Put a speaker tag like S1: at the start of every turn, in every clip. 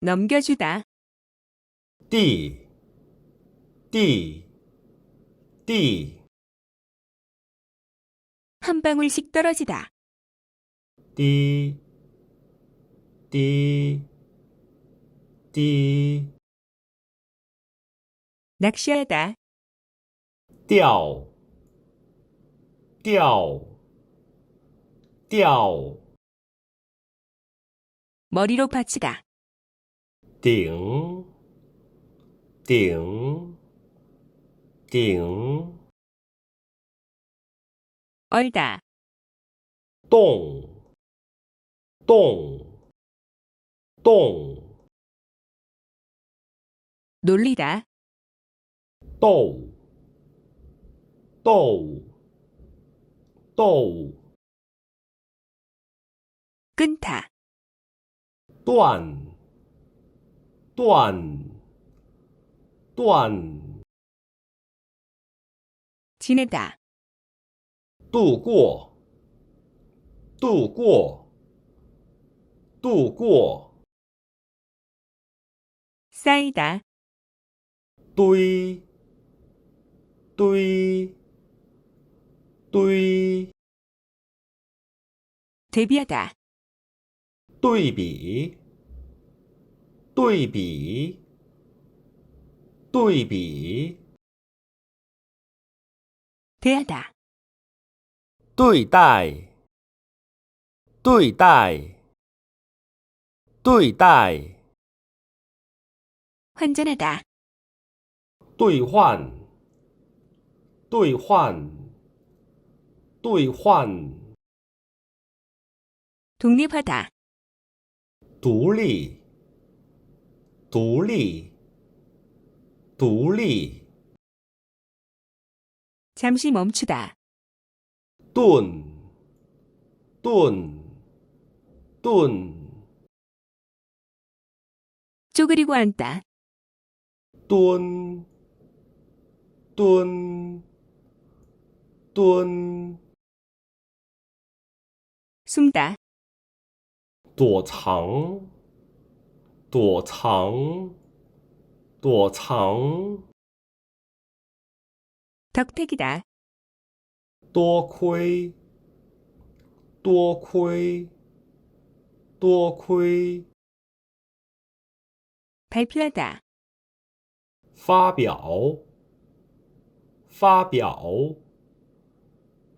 S1: 넘겨주다,
S2: 地地地
S1: 한 방울씩 떨어지다,
S2: 滴滴滴
S1: 낚시하다,
S2: 钓钓钓
S1: 머리로 받치다,
S2: 띵, 띵, 띵.
S1: 얼다.
S2: 똥, 똥, 똥.
S1: 놀리다.
S2: 또우, 또우, 또우.
S1: 끊다.
S2: 또한 断断断
S1: 지내다,
S2: 度过度过度过
S1: 쌓이다,
S2: 堆堆堆
S1: 대비하다,
S2: 对比 对比对比
S1: 대하다,
S2: 对待对待对待
S1: 환전하다,
S2: 兑换兑换兑换
S1: 독립하다,
S2: 独立 도리. 도리.
S1: 잠시 멈추다.
S2: 돈, 돈, 돈,
S1: 쪼그리고 앉다.
S2: 돈, 돈, 돈,
S1: 숨다.
S2: 躲藏, 躲藏躲藏
S1: 덕택이다,
S2: 多亏多亏多亏
S1: 발표하다,
S2: 发表发表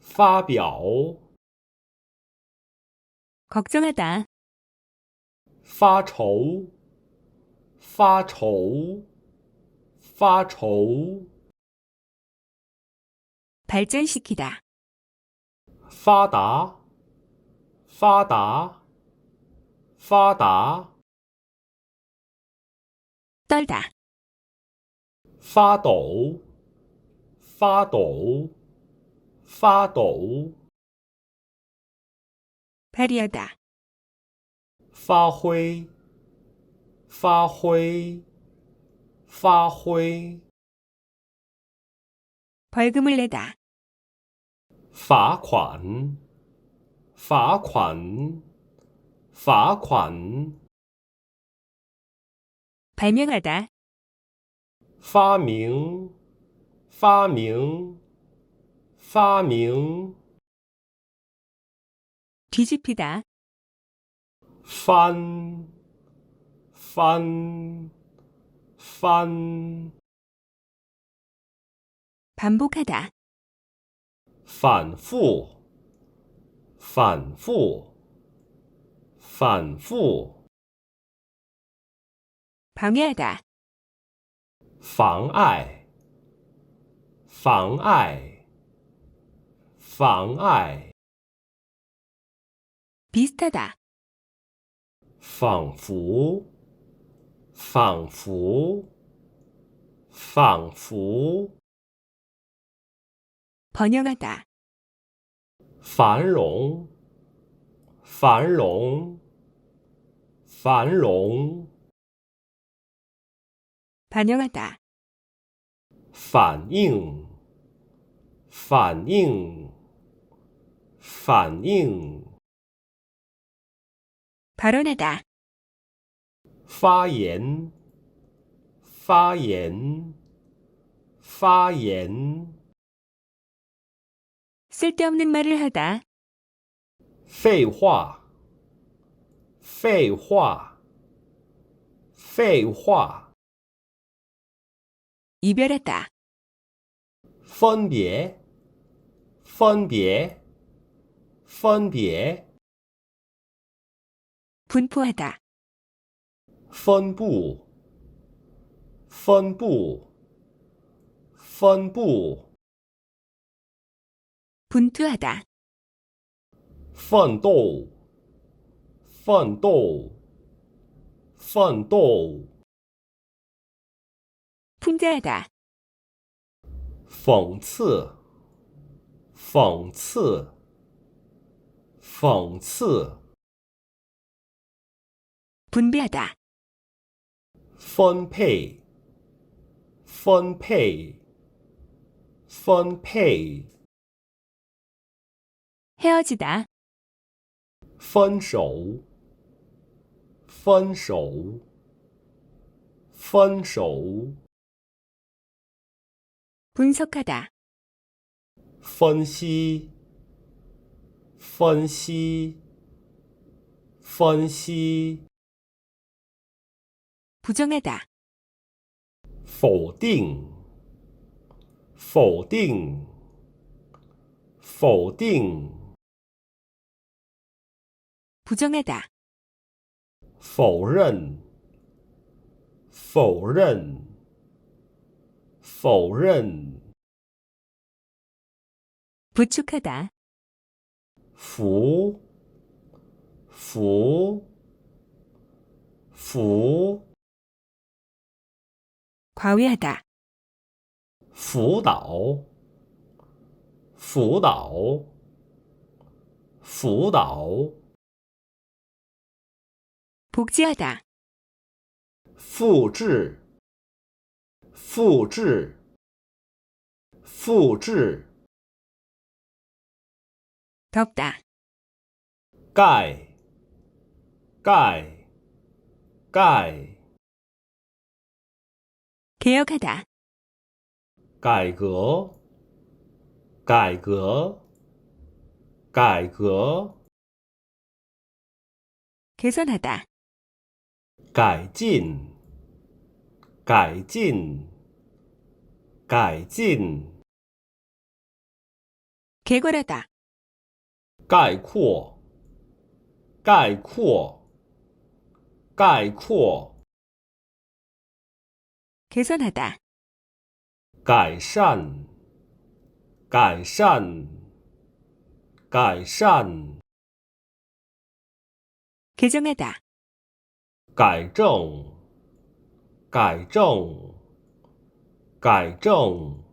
S2: 发表
S1: 걱정하다,
S2: 发愁 发愁发愁
S1: 발전시키다,
S2: 发达发达发达
S1: 떨다,
S2: 发抖发抖发抖
S1: 발휘하다,
S2: 发挥 发挥发挥
S1: 벌금을 내다,
S2: 罚款罚款罚款
S1: 발명하다,
S2: 发明发明发明
S1: 뒤집히다,
S2: 翻 翻翻
S1: 반복하다,
S2: 反复反复反复
S1: 방해하다,
S2: 妨碍妨碍妨碍
S1: 비슷하다,
S2: 仿佛 仿佛仿佛
S1: 번영하다,
S2: 繁荣繁荣繁荣
S1: 반영하다,
S2: 反应反应反应
S1: 발언하다,
S2: 发言，发言，发言，
S1: 쓸데없는 말을 하다.
S2: 废话，废话，废话，
S1: 이별하다.
S2: 分别，分别，分别，
S1: 분포하다.
S2: 分布，分布，分布，
S1: 분투하다.
S2: 奋斗，奋斗，奋斗，
S1: 풍자하다.
S2: 讽刺，讽刺，讽刺，
S1: 분배하다.
S2: 分配，分配，分配，
S1: 헤어지다.
S2: 分手，分手，分手，
S1: 분석하다.
S2: 分析，分析，分析，
S1: 부정하다.
S2: 否定，否定，否定，
S1: 부정하다.
S2: 否认，否认，否认，
S1: 부축하다.
S2: 服，服，服，
S1: 과외하다.
S2: 辅导，辅导，辅导，
S1: 복지하다.
S2: 复制，复制，复制，
S1: 덮다.
S2: 盖，盖，盖，
S1: 개혁하다.
S2: 改革，改革，改革，
S1: 개선하다.
S2: 改进，改进，改进，
S1: 개괄하다.
S2: 概括，概括，概括，
S1: 개선하다.
S2: 改善，改善，改善，
S1: 개정하다.
S2: 改正，改正，改正。